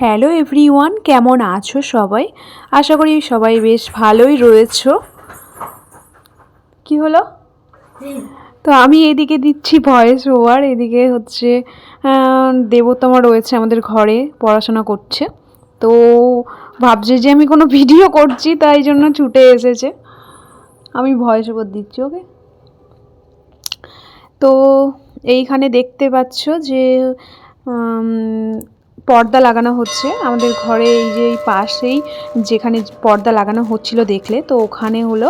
Hello everyone কেমন আছো সবাই? আশা করি সবাই বেশ ভালোই রয়েছো। কি হলো? তো আমি এদিকে দিচ্ছি ভয়েস ওভার এদিকে হচ্ছে দেবতমা রয়েছে আমাদের ঘরে পড়াশোনা করছে। তো ভাবছে যে আমি কোনো ভিডিও করছি তাই জন্য ছুটে এসেছে। আমি ভয়েস ওভার দিচ্ছি ওকে তো এইখানে দেখতে পাচ্ছ যে পর্দা লাগানো হচ্ছে। আমাদের ঘরে এই যে এই পাশেই যেখানে পর্দা লাগানো হচ্ছিল দেখলে, তো ওখানে হলো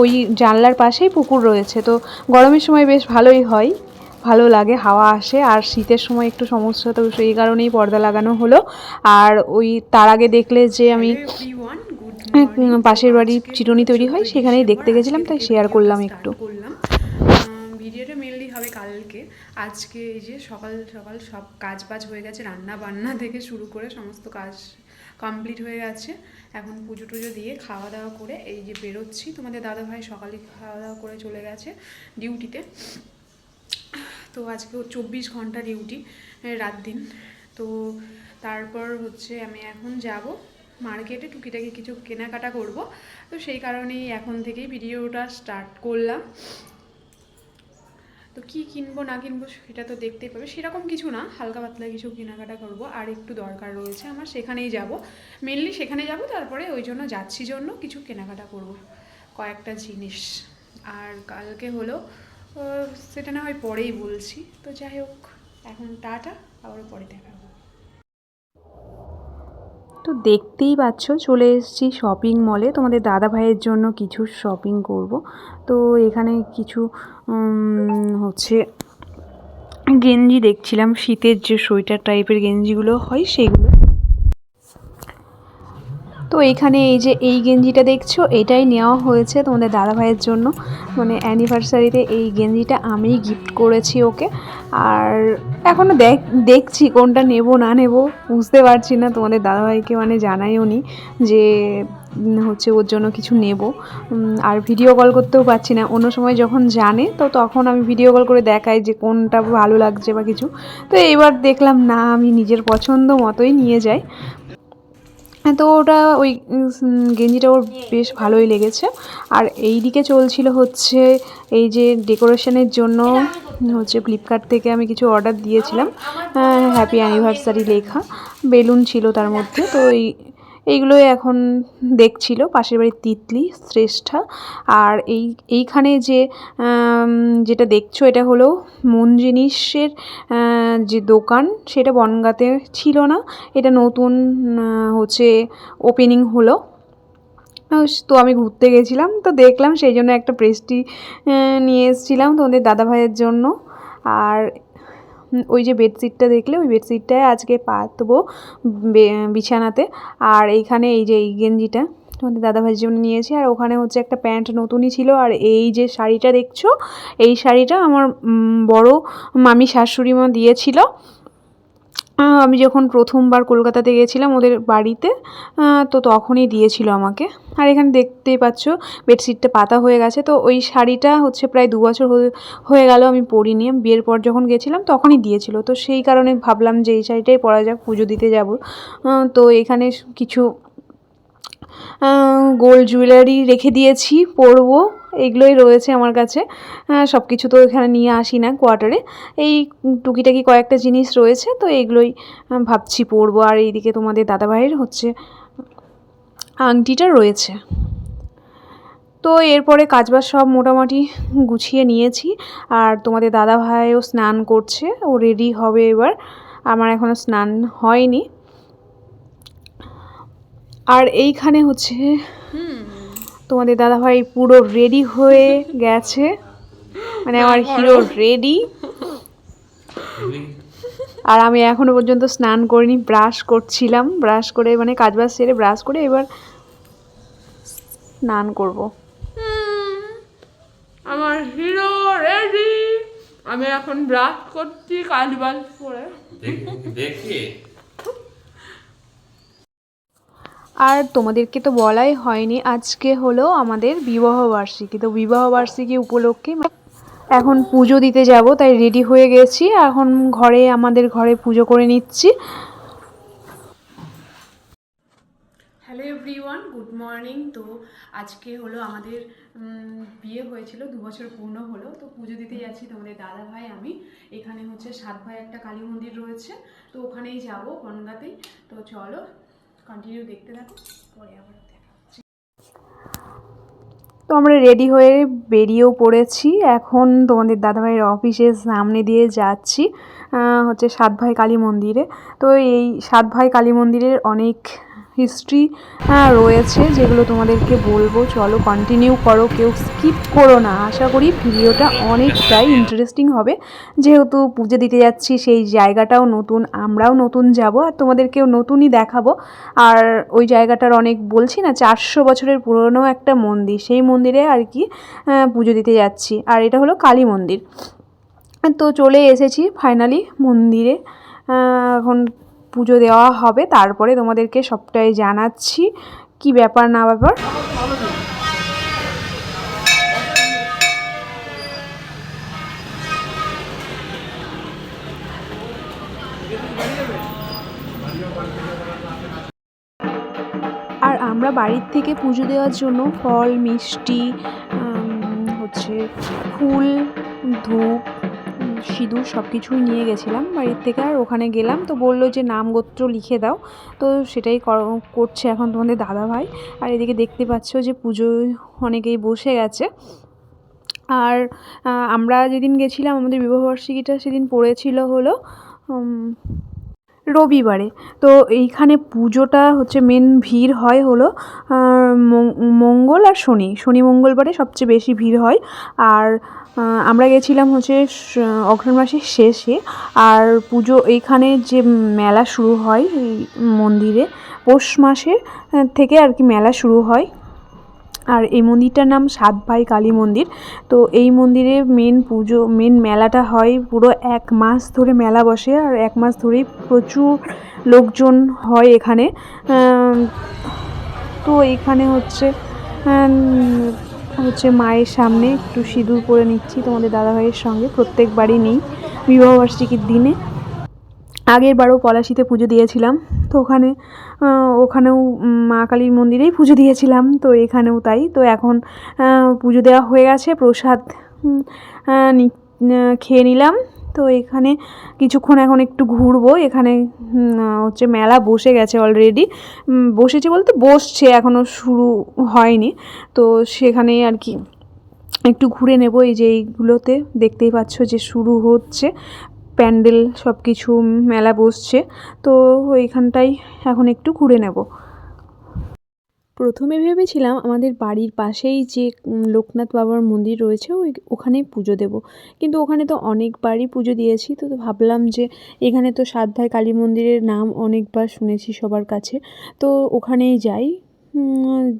ওই জানলার পাশেই পুকুর রয়েছে। তো গরমের সময় বেশ ভালোই হয়, ভালো লাগে, হাওয়া আসে। আর শীতের সময় একটু সমস্যা তো সেই কারণেই পর্দা লাগানো হলো। আর ওই তার আগে দেখলে যে আমি পাশের বাড়ির চিরুনি তৈরি হয়, সেখানেই দেখতে গেছিলাম, তাই শেয়ার করলাম একটু। ভিডিওটা মেনলি হবে কালকে। আজকে এই যে সকাল সকাল সব কাজ বাজ হয়ে গেছে, রান্না বান্না থেকে শুরু করে সমস্ত কাজ কমপ্লিট হয়ে গেছে। এখন পুজো টুজো দিয়ে খাওয়া দাওয়া করে এই যে বেরোচ্ছি। তোমাদের দাদা ভাই সকালে খাওয়া দাওয়া করে চলে গেছে ডিউটিতে তো আজকে চব্বিশ ঘণ্টা ডিউটি রাত দিন। তো তারপর হচ্ছে আমি এখন যাব মার্কেটে টুকিটাকি কিছু কেনাকাটা করব। তো সেই কারণেই এখন থেকেই ভিডিওটা স্টার্ট করলাম। তো কি কিনবো, না কিনবো সেটা তো দেখতেই পাবে। সেরকম কিছু না, হালকা পাতলা কিছু কেনাকাটা করব। আর একটু দরকার রয়েছে আমার, সেখানেই যাব। মেনলি সেখানে যাব, তারপরে ওই জন্য যাচ্ছি জন্য কিছু কেনাকাটা করব, কয়েকটা জিনিস। আর কালকে হলো সেটা না হয় পরেই বলছি। তো যাই হোক, এখন টাটা আবার পরে দেখা তো দেখতেই পাচ্ছ, চলে এসেছি শপিং মলে তোমাদের দাদা ভাইয়ের জন্য কিছু শপিং করব। তো এখানে কিছু হচ্ছে গেঞ্জি দেখছিলাম। শীতের যে সোয়েটার টাইপের গেঞ্জিগুলো হয়, সেগুলো। তো এখানে এই যে এই গেঞ্জিটা দেখছ, এটাই নেওয়া হয়েছে তোমাদের দাদা ভাইয়ের জন্য। মানে অ্যানিভার্সারিতে এই গেঞ্জিটা আমিই গিফট করেছি ওকে। আর এখনও দেখ, দেখছি কোনটা নেব, না নেব, বুঝতে পারছি না। তোমাদের দাদাভাইকে মানে জানাইও নি যে হচ্ছে ওর জন্য কিছু নেব। আর ভিডিও কল করতেও পারছি না। অন্য সময় যখন জানে, তো তখন আমি ভিডিও কল করে দেখাই যে কোনটা ভালো লাগছে বা কিছু। তো এবার দেখলাম, না, আমি নিজের পছন্দ মতোই নিয়ে যাই। তো ওটা ওই গেঞ্জিটা ওর বেশ ভালোই লেগেছে। আর এই দিকে চলছিল হচ্ছে এই যে ডেকোরেশনের জন্য হচ্ছে ফ্লিপকার্ট থেকে আমি কিছু অর্ডার দিয়েছিলাম। হ্যাপি অ্যানিভার্সারি লেখা। বেলুন ছিল তার মধ্যে। তো এই, এইগুলোই এখন দেখছিল। পাশের বাড়ির তিতলি, শ্রেষ্ঠা। আর এই, এইখানে যে যেটা দেখছ, এটা হলো মন জিনিসের যে দোকান, সেটা বনগাঁতে ছিল না। এটা নতুন হচ্ছে ওপেনিং হলো। তো আমি ঘুরতে গেছিলাম, তো দেখলাম সেই জন্য একটা প্রেস্টি নিয়ে এসেছিলাম তোমাদের দাদা ভাইয়ের জন্য। আর ওই যে বেডশিটটা দেখলে, ওই বেডশিটটাই আজকে পাতবো বিছানাতে। আর এইখানে এই যে এই গেঞ্জিটা তোমাদের দাদাভাইয়ের জন্য নিয়েছি। আর ওখানে হচ্ছে একটা প্যান্ট নতুনই ছিল। আর এই যে শাড়িটা দেখছ, এই শাড়িটা আমার বড় মামি শাশুড়ি মা দিয়েছিল। আমি যখন প্রথমবার কলকাতাতে গিয়েছিলাম ওদের বাড়িতে তো তখনই দিয়েছিল আমাকে। আর এখানে দেখতেই পাচ্ছ, বেডশিটটা পাতা হয়ে গেছে। তো ওই শাড়িটা হচ্ছে প্রায় দু বছর হয়ে- গেল আমি পরিনি। বিয়ের পর যখন গেছিলাম তখনই দিয়েছিল। তো সেই কারণে ভাবলাম যে এই শাড়িটাই পরা যাক, পুজো দিতে যাব। তো এখানে কিছু গোল্ড জুয়েলারি রেখে দিয়েছি, পরবো, এগুলোই রয়েছে আমার কাছে। সব কিছু তো এখানে নিয়ে আসি না কোয়ার্টারে এই টুকিটাকি কয়েকটা জিনিস রয়েছে, তো এগুলোই ভাবছি পরবো। আর এইদিকে তোমাদের দাদাভাইয়ের হচ্ছে, আংটিটা রয়েছে। তো এরপরে কাজবাজ সব মোটামুটি গুছিয়ে নিয়েছি। আর তোমাদের দাদা ভাইও স্নান করছে, ও রেডি হবে এবার। আমার এখনও স্নান হয়নি। আর এইখানে হচ্ছে তোমাদের দাদাভাই পুরো রেডি হয়ে গেছে। মানে আমার হিরো রেডি আর আমি এখনও পর্যন্ত স্নান করিনি ব্রাশ করছিলাম। ব্রাশ করে মানে কাজ বাজ সেরে ব্রাশ করে এবার স্নান করব। আমার হিরো রেডি আমি এখন ব্রাশ করছি কাজ বাজ করে। দেখ- আর তোমাদেরকে তো বলাই হয়নি, আজকে হলো আমাদের বিবাহবার্ষিকী। তো বিবাহবার্ষিকী উপলক্ষে এখন পুজো দিতে যাব, তাই রেডি হয়ে গেছি। এখন ঘরে, আমাদের ঘরে পুজো করে নিচ্ছি। হ্যালো এভরিওয়ান গুড মর্নিং তো আজকে হলো আমাদের বিয়ে হয়েছিল, দু বছর পূর্ণ হলো। তো পুজো দিতে যাচ্ছি তোমাদের দাদা ভাই, আমি। এখানে হচ্ছে সাত ভাই, একটা কালী মন্দির রয়েছে। তো ওখানেই যাব বনগাতেই তো চলো কন্টিনিউ দেখতে থাকো, পরে আবার তো আমরা রেডি হয়ে বেরিয়েও পড়েছি। এখন তোমাদের দাদাভাইয়ের অফিসের সামনে দিয়ে যাচ্ছি হচ্ছে সাত ভাই কালী মন্দিরে। তো এই সাত ভাই কালী মন্দিরের অনেক হিস্ট্রি রয়েছে, যেগুলো তোমাদেরকে বলব। চলো কন্টিনিউ করো, কেউ স্কিপ করো না। আশা করি ভিডিওটা অনেকটাই ইন্টারেস্টিং হবে। যেহেতু পুজো দিতে যাচ্ছি, সেই জায়গাটাও নতুন, আমরাও নতুন যাব, আর তোমাদেরকেও নতুনই দেখাবো। আর ওই জায়গাটার অনেক বলছি না, চারশো বছরের পুরনো একটা মন্দির। সেই মন্দিরে আর কি পুজো দিতে যাচ্ছি। আর এটা হলো কালী মন্দির। তো চলে এসেছি ফাইনালি মন্দিরে। এখন পুজো দেওয়া হবে, তারপরে তোমাদেরকে সবটাই জানাচ্ছি। কি ব্যাপার না ব্যাপার? আর আমরা বাড়ির থেকে পুজো দেওয়ার জন্য ফল, মিষ্টি হচ্ছে ফুল, ধূপ সিঁদুর সব কিছুই নিয়ে গেছিলাম বাড়ির থেকে আর ওখানে গেলাম তো বলল যে নাম গোত্র লিখে দাও। তো সেটাই কর- করছে এখন তোমাদের দাদা ভাই। আর এদিকে দেখতে পাচ্ছ যে পুজোয় অনেকেই বসে গেছে। আর আমরা যেদিন গেছিলাম আমাদের বিবাহবার্ষিকীটা সেদিন পড়েছিল হলো রবিবারে। তো এইখানে পুজোটা হচ্ছে মেন ভিড় হয় হলো মঙ্গল আর শনি। শনি মঙ্গলবারে সবচেয়ে বেশি ভিড় হয়। আর আমরা গেছিলাম হচ্ছে অঘ্রাণ মাসের শেষে, আর পুজো এইখানে যে মেলা শুরু হয় এই মন্দিরে, পৌষ মাসের থেকে আর কি মেলা শুরু হয়। আর এই মন্দিরটার নাম সাত ভাই কালী মন্দির। তো এই মন্দিরে মেন পুজো মেন মেলাটা হয় পুরো এক মাস ধরে মেলা বসে, আর এক মাস ধরেই প্রচুর লোকজন হয় এখানে। তো এখানে হচ্ছে হচ্ছে মায়ের সামনে একটু সিঁদুর পরে নিচ্ছি তোমাদের দাদাভাইয়ের সঙ্গে। প্রত্যেকবারই নেই বিবাহবার্ষিকীর দিনে। আগের বারও পলাশিতে পুজো দিয়েছিলাম, তো ওখানে ওখানেও মা কালীর মন্দিরেই পুজো দিয়েছিলাম, তো এখানেও তাই। তো এখন পুজো দেওয়া হয়ে গেছে, প্রসাদ খেয়ে নিলাম। তো এখানে কিছুক্ষণ এখন একটু ঘুরবো। এখানে হচ্ছে মেলা বসে গেছে অলরেডি বসেছে বলতে বসছে এখনও শুরু হয়নি। তো সেখানে আর কি একটু ঘুরে নেব। এই যে এইগুলোতে দেখতেই পাচ্ছ যে শুরু হচ্ছে। প্যান্ডেল সব কিছু মেলা বসছে। তো ওইখানটাই এখন একটু ঘুরে নেব। প্রথমে ভেবেছিলাম আমাদের বাড়ির পাশেই যে লোকনাথ বাবার মন্দির রয়েছে, ওই ওখানেই পুজো দেব। কিন্তু ওখানে তো অনেকবারই পুজো দিয়েছি, তো ভাবলাম যে, এখানে তো ভাই কালী মন্দিরের নাম অনেকবার শুনেছি সবার কাছে, তো ওখানেই যাই।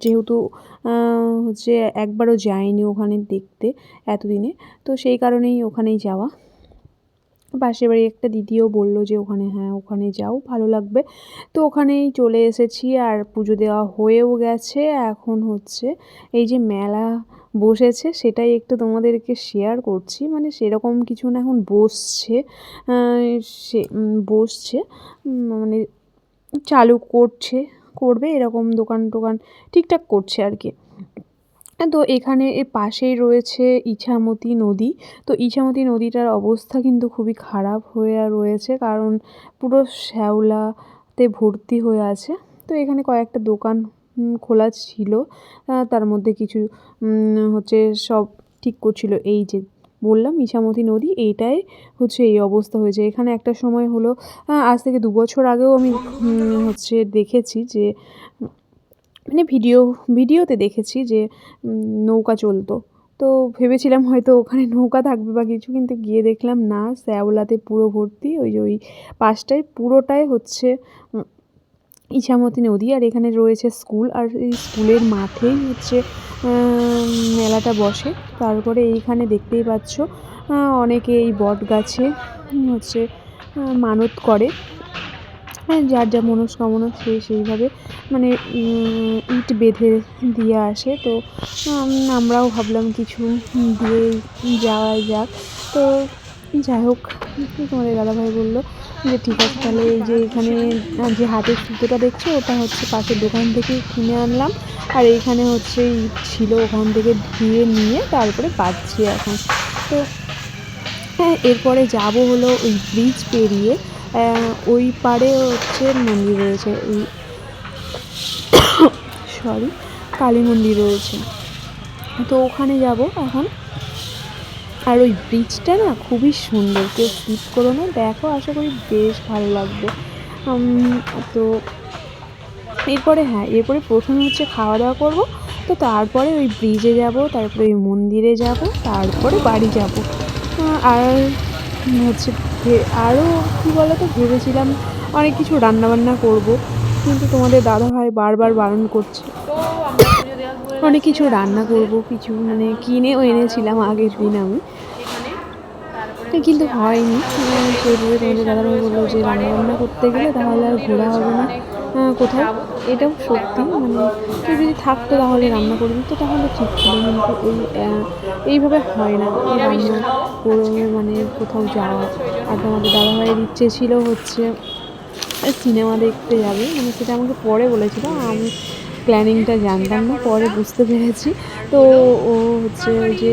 যেহেতু হচ্ছে একবারও যাইনি ওখানে দেখতে এতদিনে, তো সেই কারণেই ওখানেই যাওয়া। পাশের বাড়ি একটা দিদিও বলল যে ওখানে হ্যাঁ ওখানে যাও, ভালো লাগবে। তো ওখানেই চলে এসেছি আর পুজো দেওয়া হয়েও গেছে। এখন হচ্ছে এই যে মেলা বসেছে সেটাই একটু তোমাদেরকে শেয়ার করছি। মানে সেরকম কিছু না, এখন বসছে। সে বসছে। মানে চালু করছে, করবে এরকম দোকান টোকান ঠিকঠাক করছে আর কি। তো এখানে এর পাশেই রয়েছে ইছামতি নদী। তো ইছামতি নদীটার অবস্থা কিন্তু খুবই খারাপ হয়ে রয়েছে, কারণ পুরো শ্যাওলাতে ভর্তি হয়ে আছে। তো এখানে কয়েকটা দোকান খোলা ছিল। তার মধ্যে কিছু হচ্ছে সব ঠিক করছিল। এই যে বললাম, ইছামতি নদী এইটাই হচ্ছে এই অবস্থা হয়েছে। এখানে একটা সময় হলো আজ থেকে দু বছর আগেও আমি হচ্ছে দেখেছি যে মানে ভিডিও, ভিডিওতে দেখেছি যে নৌকা চলতো। তো ভেবেছিলাম হয়তো ওখানে নৌকা থাকবে বা কিছু, কিন্তু গিয়ে দেখলাম না, শ্যাওলাতে পুরো ভর্তি। ওই যে ওই পাশটায় পুরোটাই হচ্ছে ইছামতি নদী। আর এখানে রয়েছে স্কুল, আর এই স্কুলের মাঠেই হচ্ছে মেলাটা বসে। তারপরে এইখানে দেখতেই পাচ্ছ অনেকে এই বট গাছে হচ্ছে মানত করে। হ্যাঁ যার যা মনস্কামনা সে সেইভাবে মানে ইট বেঁধে দিয়ে আসে। তো আমরাও ভাবলাম কিছু দিয়ে যাওয়া যাক। তো, যাই হোক, তোমাদের দাদাভাই বলল যে, ঠিক আছে, তাহলে এই যে এখানে, যে হাতের সুতোটা দেখছ, ওটা হচ্ছে পাশের দোকান থেকে কিনে আনলাম। আর এইখানে হচ্ছে ইট ছিল ওখান থেকে ধুয়ে নিয়ে তারপরে পাচ্ছি এখন। তো হ্যাঁ এরপরে যাব হলো ওই ব্রিজ পেরিয়ে ওই পারে হচ্ছে মন্দির রয়েছে ওই সরি, কালী মন্দির রয়েছে। তো ওখানে যাব এখন। আর ওই ব্রিজটা না খুবই সুন্দর, কেউ স্কিপ করো না, দেখো, আশা করি বেশ ভালো লাগবে। তো এরপরে হ্যাঁ এরপরে প্রথমে হচ্ছে খাওয়া দাওয়া করব, তো তারপরে ওই ব্রিজে যাব, তারপরে ওই মন্দিরে যাব, তারপরে বাড়ি যাব। আর হচ্ছে আরও কী বলো তো ভেবেছিলাম অনেক কিছু রান্নাবান্না করব, কিন্তু তোমাদের দাদাভাই বারবার বারণ করছে। অনেক কিছু রান্না করব, কিছু মানে কিনেও এনেছিলাম আগের দিন আমি। কিন্তু হয়নি। সেইভাবে তোমাদের দাদাভাই বলল যে রান্নাবান্না করতে গেলে তাহলে আর ঘোরা হবে না। কোথাও? এটাও সত্যি মানে কেউ যদি থাকতো তাহলে রান্না করবি তো তাহলে ঠিক ছিল, কিন্তু এই এইভাবে হয় না। রান্না করে মানে কোথাও যাওয়া। আর তোমাদের দাদাভাইয়ের ইচ্ছে ছিল হচ্ছে সিনেমা দেখতে যাবে। মানে সেটা আমাকে পরে বলেছিল, আমি প্ল্যানিংটা জানতাম না, পরে বুঝতে পেরেছি। তো ও হচ্ছে ওই যে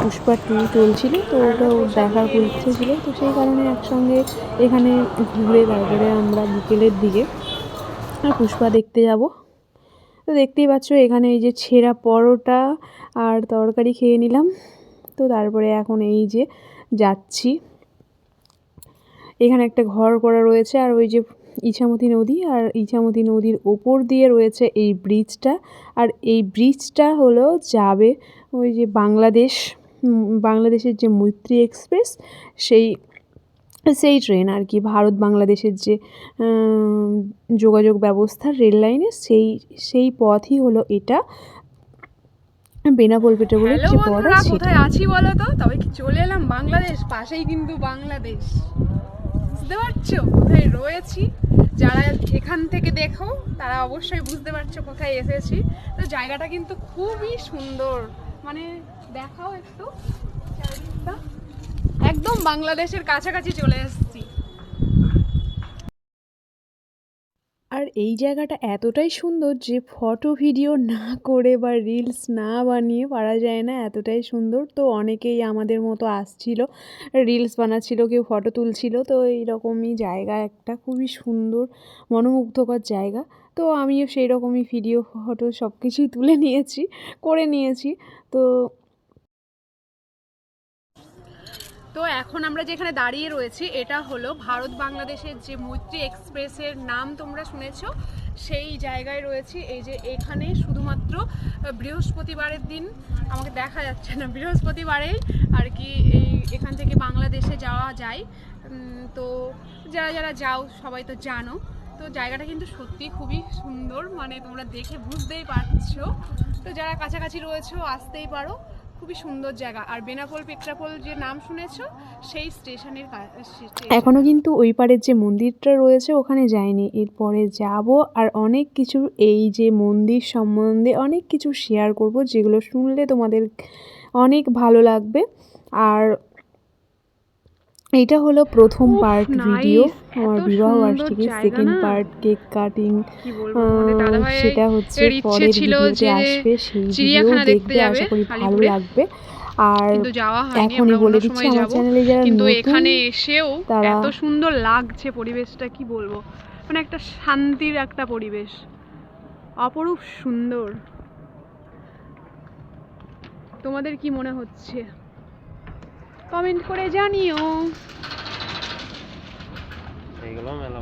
পুষ্পা টু চলছিল, তো ওটা ওর দেখার খুব ইচ্ছে ছিল। তো সেই কারণে একসঙ্গে এখানে ঘুরে তারপরে আমরা বিকেলের দিকে পুষ্পা দেখতে যাব। তো দেখতেই পাচ্ছ, এখানে এই যে ছেঁড়া পরোটা আর তরকারি খেয়ে নিলাম। তো তারপরে এখন এই যে যাচ্ছি। এখানে একটা ঘর করা রয়েছে আর ওই যে ইছামতি নদী আর ইছামতি নদীর ওপর দিয়ে রয়েছে এই ব্রিজটা আর এই ব্রিজটা হলো যাবে ওই যে বাংলাদেশ বাংলাদেশের যে মৈত্রী এক্সপ্রেস সেই সেই ট্রেন আর কি ভারত বাংলাদেশের যে যোগাযোগ ব্যবস্থা রেল লাইনে সেই সেই পথই হলো এটা। বেনাপোল পেটে বলে যে বন্ধুরা কোথায় আছি বলো তো? তবে কি চলে এলাম বাংলাদেশ? পাশেই কিন্তু বাংলাদেশ। বুঝতে পারছ? কোথায় রয়েছি? যারা এখান থেকে দেখো, তারা অবশ্যই বুঝতে পারছ কোথায় এসেছি। তো জায়গাটা কিন্তু খুবই সুন্দর। মানে দেখাও একটু। একদম বাংলাদেশের কাছাকাছি চলে এসেছি আর এই জায়গাটা এতটাই সুন্দর যে ফটো, ভিডিও না করে বা রিলস না বানিয়ে পারা যায় না, এতটাই সুন্দর। তো অনেকেই আমাদের মতো আসছিল রিলস বানাচ্ছিল, কেউ ফটো তুলছিল। তো এইরকমই জায়গা একটা খুবই সুন্দর, মনোমুগ্ধকর জায়গা। তো আমিও সেই রকমই ভিডিও ফটো সব কিছুই তুলে নিয়েছি, করে নিয়েছি। তো তো এখন আমরা যেখানে দাঁড়িয়ে রয়েছি, এটা হলো ভারত বাংলাদেশের যে মৈত্রী এক্সপ্রেসের নাম তোমরা শুনেছ, সেই জায়গায় রয়েছি। এই যে এখানে শুধুমাত্র বৃহস্পতিবারের দিন, আমাকে দেখা যাচ্ছে না বৃহস্পতিবারেই, আর কি এই এখান থেকে বাংলাদেশে যাওয়া যায়। তো যারা যারা যাও, সবাই তো জানো। তো জায়গাটা কিন্তু সত্যি খুবই সুন্দর মানে তোমরা দেখে বুঝতেই পারছ। তো যারা কাছাকাছি রয়েছো, আসতেই পারো। খুবই সুন্দর জায়গা। আর বেনাপোল পেট্রাপোল যে নাম শুনেছো, সেই স্টেশনের এখনও এখনও কিন্তু ওই পারের যে মন্দিরটা রয়েছে, ওখানে যাইনি। এরপরে যাব আর অনেক কিছু এই যে মন্দির সম্বন্ধে অনেক কিছু শেয়ার করব, যেগুলো শুনলে তোমাদের অনেক ভালো লাগবে। আর এটা হলো প্রথম পার্ট ভিডিও আমার বিবাহ বার্ষিকীর সেকেন্ড পার্ট কেক কাটিং সেটা হচ্ছে পরের ভিডিওতে আসবে সেই ভিডিও দেখতে আশা করি ভালো লাগবে। আর কিন্তু এখনই বলে দিচ্ছি আমার চ্যানেলে যারা কিন্তু এখানে এসেও এত সুন্দর লাগছে পরিবেশটা কি বলব? মানে একটা শান্তির একটা পরিবেশ। অপরূপ সুন্দর। তোমাদের কি মনে হচ্ছে? কমেন্ট করে জানিও।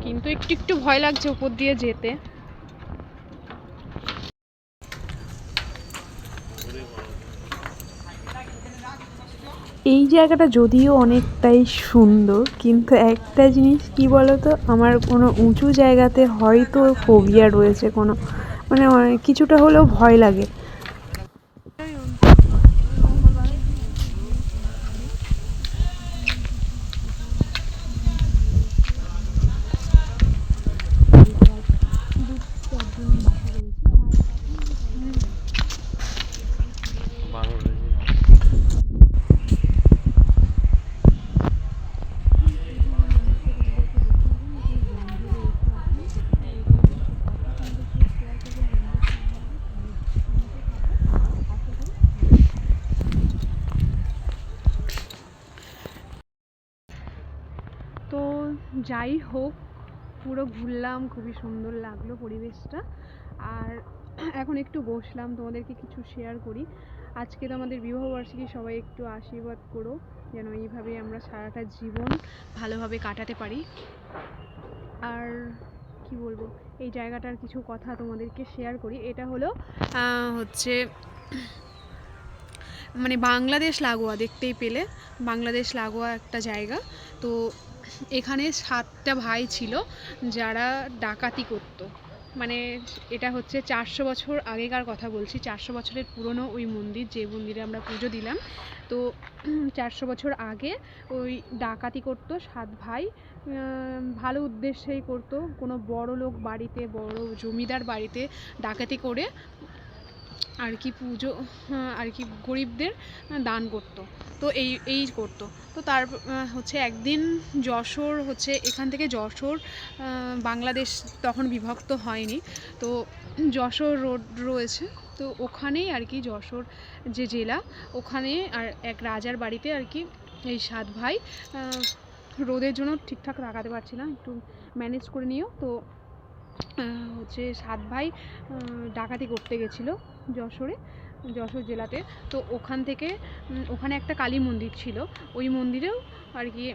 কিন্তু একটু একটু ভয় লাগছে উপর দিয়ে যেতে। এই জায়গাটা যদিও অনেকটাই সুন্দর কিন্তু একটা জিনিস কি বলতো আমার কোনো উঁচু জায়গাতে হয়তো ফোবিয়া রয়েছে কোনো মানে অনেক- কিছুটা হলেও ভয় লাগে বাংলাদেশে যাই হোক, পুরো ঘুরলাম, খুবই সুন্দর লাগল পরিবেশটা। আর এখন একটু বসলাম, তোমাদেরকে কিছু শেয়ার করি। আজকে তো আমাদের বিবাহবার্ষিকী সবাই একটু আশীর্বাদ করো, যেন এইভাবে আমরা সারাটা জীবন ভালোভাবে কাটাতে পারি। আর কি বলব, এই জায়গাটার কিছু কথা তোমাদেরকে শেয়ার করি। এটা হলো হচ্ছে মানে বাংলাদেশ লাগোয়া, দেখতেই পেলে। বাংলাদেশ লাগোয়া একটা জায়গা। তো এখানে সাতটা ভাই ছিল যারা ডাকাতি করতো। মানে এটা হচ্ছে চারশো বছর আগেকার কথা বলছি, চারশো বছরের পুরনো ওই মন্দির যে মন্দিরে আমরা পুজো দিলাম। তো চারশো বছর আগে ওই ডাকাতি করতো সাত ভাই ভালো উদ্দেশ্যেই করতো। কোনো বড় লোক বাড়িতে, বড় জমিদার বাড়িতে ডাকাতি করে আর কি পুজো আর কি গরিবদের দান করতো। তো এই এই করতো। তো তার হচ্ছে একদিন যশোর হচ্ছে, এখান থেকে যশোর বাংলাদেশ তখন বিভক্ত হয়নি। তো যশোর রোড রয়েছে, তো ওখানেই আর কি যশোর যে জেলা, ওখানে আর এক রাজার বাড়িতে আর কি এই সাত ভাই রোদের জন্য ঠিকঠাক তাকাতে পারছি না, একটু ম্যানেজ করে নিও। তো হচ্ছে সাত ভাই ডাকাতি করতে গেছিল। যশোরে, যশোর জেলাতে। তো ওখান থেকে ওখানে একটা কালী মন্দির ছিল। ওই মন্দিরেও আর কি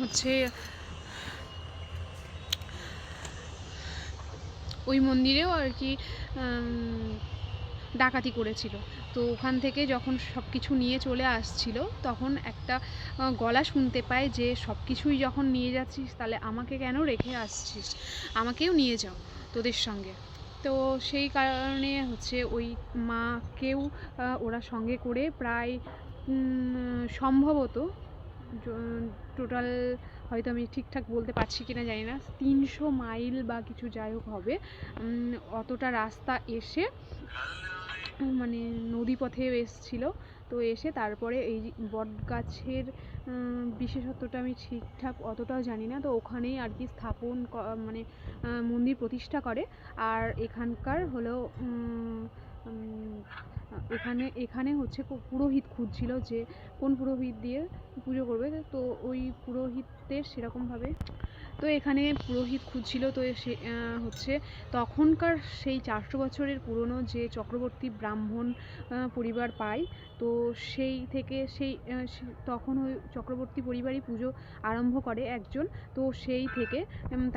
হচ্ছে, ওই মন্দিরেও আর কি ডাকাতি করেছিল। তো ওখান থেকে যখন সব কিছু নিয়ে চলে আসছিল, তখন একটা গলা শুনতে পায় যে সব কিছুই যখন নিয়ে যাচ্ছিস, তাহলে আমাকে কেন রেখে আসছিস? আমাকেও নিয়ে যাও তোদের সঙ্গে। তো সেই কারণে হচ্ছে ওই মাকেও ওরা সঙ্গে করে প্রায় সম্ভবত টোটাল হয়তো আমি ঠিকঠাক বলতে পারছি কি না জানি না তিনশো মাইল বা কিছু যাই হোক হবে অতটা রাস্তা এসে মানে নদী পথে এসছিল। তো এসে তারপরে এই বট গাছের উম, বিশেষত্বটা আমি ঠিকঠাক অতটাও জানি না। তো ওখানেই আর কি স্থাপন মানে মন্দির প্রতিষ্ঠা করে। আর এখানকার হলো এখানে এখানে হচ্ছে পুরোহিত খুঁজছিল যে কোন পুরোহিত দিয়ে পুজো করবে। তো ওই পুরোহিতের সেরকমভাবে তো এখানে পুরোহিত খুঁজছিল। তো সে হচ্ছে তখনকার সেই চারশো বছরের পুরনো যে চক্রবর্তী ব্রাহ্মণ পরিবার পায়, তো সেই থেকে সেই তখন ওই চক্রবর্তী পরিবারই পুজো আরম্ভ করে একজন। তো সেই থেকে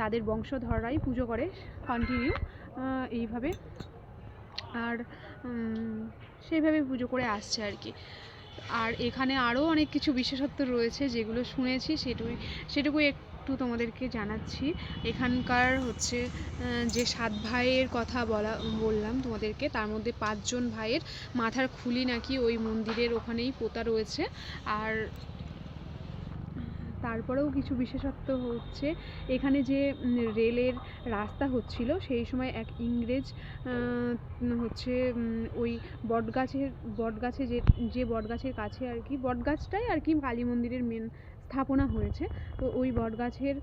তাদের বংশধররাই পুজো করে কন্টিনিউ এইভাবে। আর সেইভাবে পুজো করে আসছে আর কি। আর এখানে আরও অনেক কিছু বিশেষত্ব রয়েছে যেগুলো শুনেছি সেটুকুই সেটুকুই একটু তোমাদেরকে জানাচ্ছি। এখানকার হচ্ছে যে সাত ভাইয়ের কথা বলা, বললাম তোমাদেরকে, তার মধ্যে পাঁচজন ভাইয়ের মাথার খুলি নাকি ওই মন্দিরের ওখানেই পোতা রয়েছে। আর তারপরেও কিছু বিশেষত্ব হচ্ছে। এখানে যে রেলের রাস্তা হচ্ছিল, সেই সময় এক ইংরেজ হচ্ছে ওই বটগাছের, বটগাছে যে যে বটগাছের কাছে আর কি, বটগাছটাই আর কি কালী মন্দিরের মেন স্থাপনা হয়েছে। তো ওই বটগাছের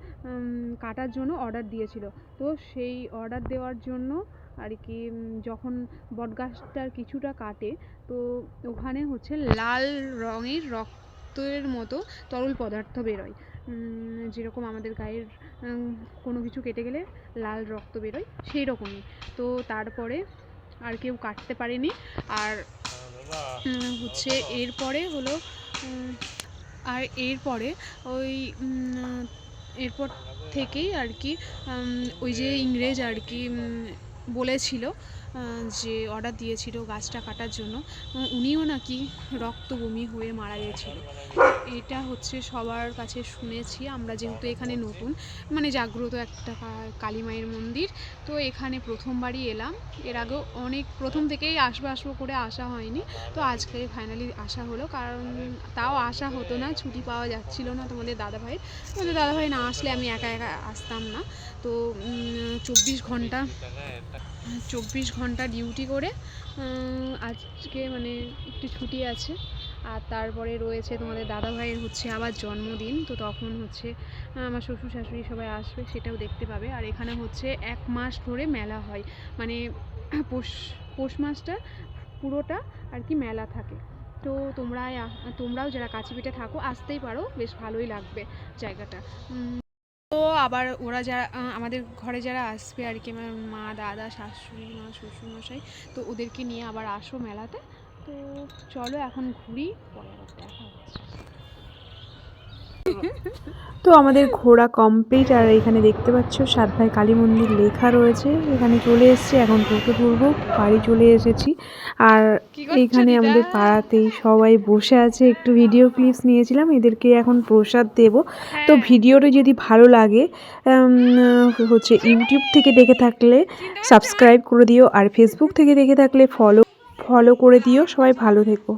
কাটার জন্য অর্ডার দিয়েছিল। তো সেই অর্ডার দেওয়ার জন্য আর কি যখন বটগাছটার কিছুটা কাটে, তো ওখানে হচ্ছে লাল রঙের রক্তের মতো তরল পদার্থ বেরোয়। যেরকম আমাদের গায়ের কোনো কিছু কেটে গেলে লাল রক্ত বেরোয় সেই রকমই তো তারপরে আর কেউ কাটতে পারেনি। আর হচ্ছে এরপরে হলো আর এরপরে ওই এরপর থেকেই আর কি ওই যে ইংরেজ আর কি বলেছিল যে অর্ডার দিয়েছিল গাছটা কাটার জন্য উনিও নাকি রক্ত বমি হয়ে মারা গিয়েছিল এটা হচ্ছে সবার কাছে শুনেছি, আমরা যেহেতু এখানে নতুন মানে জাগ্রত একটা কালী মায়ের মন্দির, তো এখানে প্রথমবারই এলাম। এর আগেও অনেক, প্রথম থেকেই আসব আসব করে আসা হয়নি, তো আজকে ফাইনালি আসা হলো, কারণ তাও আসা হতো না, ছুটি পাওয়া যাচ্ছিল না তোমাদের দাদাভাই তোমাদের দাদাভাই না আসলে আমি একা একা আসতাম না, তো চব্বিশ ঘণ্টা চব্বিশ ঘণ্টা ডিউটি করে আজকে মানে একটু ছুটি আছে। আর তারপরে রয়েছে তোমাদের দাদাভাইয়ের হচ্ছে আবার জন্মদিন, তো তখন হচ্ছে আমার শ্বশুর শাশুড়ি সবাই আসবে, সেটাও দেখতে পাবে। আর এখানে হচ্ছে এক মাস ধরে মেলা হয়। মানে পৌষ পৌষ মাসটা পুরোটা আর কি মেলা থাকে। তো তোমরা তোমরাও যারা কাছে পিঠে থাকো, আসতেই পারো। বেশ ভালোই লাগবে জায়গাটা। তো আবার ওরা যারা আমাদের ঘরে যারা আসবে আর কি, আমার মা, দাদা, শাশুড়ি, মা শ্বশুরমশাই তো ওদেরকে নিয়ে আবার আসো মেলাতে। তো চলো এখন ঘুরি, পরে আবার দেখা হচ্ছে। তো আমাদের ঘোরা কমপ্লিট আর এখানে দেখতে পাচ্ছ সাত ভাই কালী মন্দির লেখা রয়েছে। এখানে চলে এসেছি এখন টোটো ধরবো বাড়ি চলে এসেছি। আর এখানে আমাদের পাড়াতেই সবাই বসে আছে একটু ভিডিও ক্লিপস নিয়েছিলাম এদেরকে এখন প্রসাদ দেব। তো হ্যাঁ। ভিডিওটা যদি ভালো লাগে হচ্ছে ইউটিউব থেকে দেখে থাকলে সাবস্ক্রাইব করে দিও আর ফেসবুক থেকে দেখে থাকলে ফলো ফলো করে দিও। সবাই ভালো থেকো।